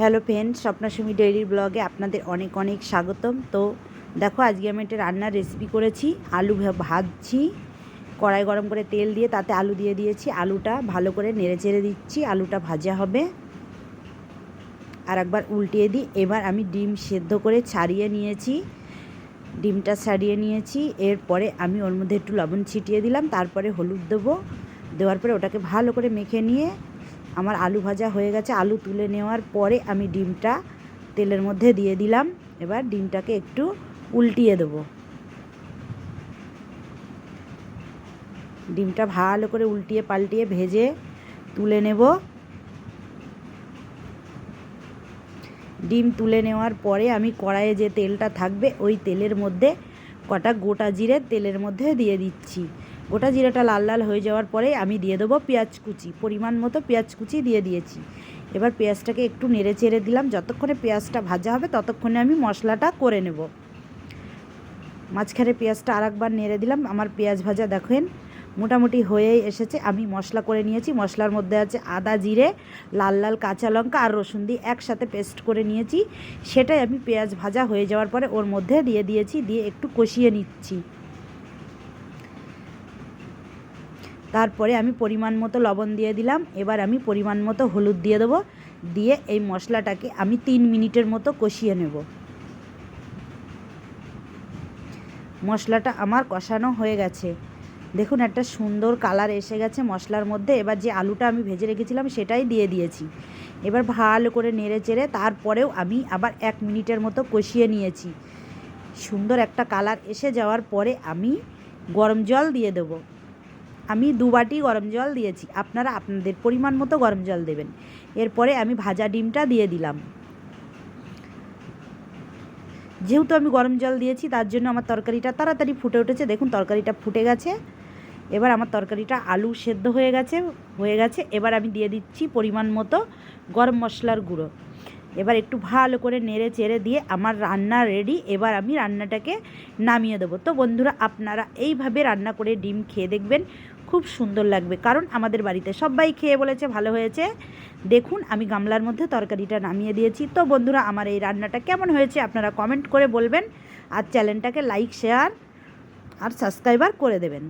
Hello friend স্বপ্নাসুমি dairy ব্লগে আপনাদের অনেক অনেক স্বাগতম। তো দেখো, আজকে আমি একটা রান্নার রেসিপি করেছি। আলু ভাজছি, কড়াই গরম করে তেল দিয়ে তাতে আলু দিয়ে দিয়েছি। আলুটা ভালো করে নেড়ে চেড়ে দিচ্ছি, আলুটা ভাজা হবে। আর একবার উল্টিয়ে দিই। এবার আমি ডিম সেদ্ধ করে ছাড়িয়ে নিয়েছি। ডিমটা ছাড়িয়ে নিয়েছি। এরপরে আমি ওর মধ্যে একটু লবণ ছিটিয়ে দিলাম। তারপরে হলুদ দেবো। দেওয়ার পরে ওটাকে ভালো করে মেখে নিয়ে আমার আলু ভাজা হয়ে গেছে, আলু তুলে নেওয়ার পরে আমি ডিমটা তেলের মধ্যে দিয়ে দিলাম। এবার ডিমটাকে একটু উল্টিয়ে দেবো। ডিমটা ভালো করে উল্টিয়ে পাল্টিয়ে ভেজে তুলে নেব। ডিম তুলে নেওয়ার পরে আমি কড়াইয়ে যে তেলটা থাকবে, ওই তেলের মধ্যে কটা গোটা জিরে তেলের মধ্যে দিয়ে দিচ্ছি। গোটা জিরেটা লাল লাল হয়ে যাওয়ার পরে আমি দিয়ে দেবো পেঁয়াজ কুচি, পরিমাণ মতো পেঁয়াজ কুচি দিয়ে দিয়েছি। এবার পেঁয়াজটাকে একটু নেড়ে চেড়ে দিলাম, যতক্ষণে পেঁয়াজটা ভাজা হবে ততক্ষণে আমি মশলাটা করে নেব। মাঝখানে পেঁয়াজটা আরেকবার নেড়ে দিলাম, আমার পেঁয়াজ ভাজা দেখেন মোটামুটি হয়েই এসেছে, আমি মশলা করে নিয়েছি, মশলার মধ্যে আছে আদা জিরে, লাল লাল কাঁচা লঙ্কা আর রসুন দিয়ে একসাথে পেস্ট করে নিয়েছি। সেটাই আমি পেঁয়াজ ভাজা হয়ে যাওয়ার পরে ওর মধ্যে দিয়ে দিয়েছি, দিয়ে একটু কষিয়ে নিচ্ছি। তারপরে আমি পরিমাণ মতো লবণ দিয়ে দিলাম। এবার আমি পরিমাণ মতো হলুদ দিয়ে দেবো। দিয়ে এই মশলাটাকে আমি তিন মিনিটের মতো কষিয়ে নেব। মশলাটা আমার কষানো হয়ে গেছে। দেখুন, একটা সুন্দর কালার এসে গেছে মশলার মধ্যে। এবার যে আলুটা আমি ভেজে রেখেছিলাম, সেটাই দিয়ে দিয়েছি। এবার ভালো করে নেড়ে চেড়ে তারপরেও আমি আবার এক মিনিটের মতো কষিয়ে নিয়েছি। সুন্দর একটা কালার এসে যাওয়ার পরে আমি গরম জল দিয়ে দেবো। আমি দু বাটি গরম জল দিয়েছি। আপনারা আপনাদের পরিমাণ মতো গরম জল দেবেন। এরপরে আমি ভাজা ডিমটা দিয়ে দিলাম। যেহেতু আমি গরম জল দিয়েছি, তার জন্য আমার তরকারিটা তাড়াতাড়ি ফুটে উঠেছে। দেখুন, তরকারিটা ফুটে গেছে। এবার আমার তরকারিটা আলু সেদ্ধ হয়ে গেছে হয়ে গেছে। এবার আমি দিয়ে দিচ্ছি পরিমাণ মতো গরম মশলার গুঁড়ো। এবার একটু ভালো করে নেড়ে চেড়ে দিয়ে আমার রান্না রেডি এবার আমি রান্নাটাকে নামিয়ে দেবো। তো বন্ধুরা, আপনারা এইভাবে রান্না করে ডিম খেয়ে দেখবেন, খুব সুন্দর লাগবে। কারণ আমাদের বাড়িতে সবাই খেয়ে বলেছে, ভালো হয়েছে। দেখুন, আমি গামলার মধ্যে তরকারিটা নামিয়ে দিয়েছি। তো বন্ধুরা, আমার এই রান্নাটা কেমন হয়েছে আপনারা কমেন্ট করে বলবেন। আর চ্যানেলটাকে লাইক শেয়ার আর সাবস্ক্রাইবার করে দেবেন।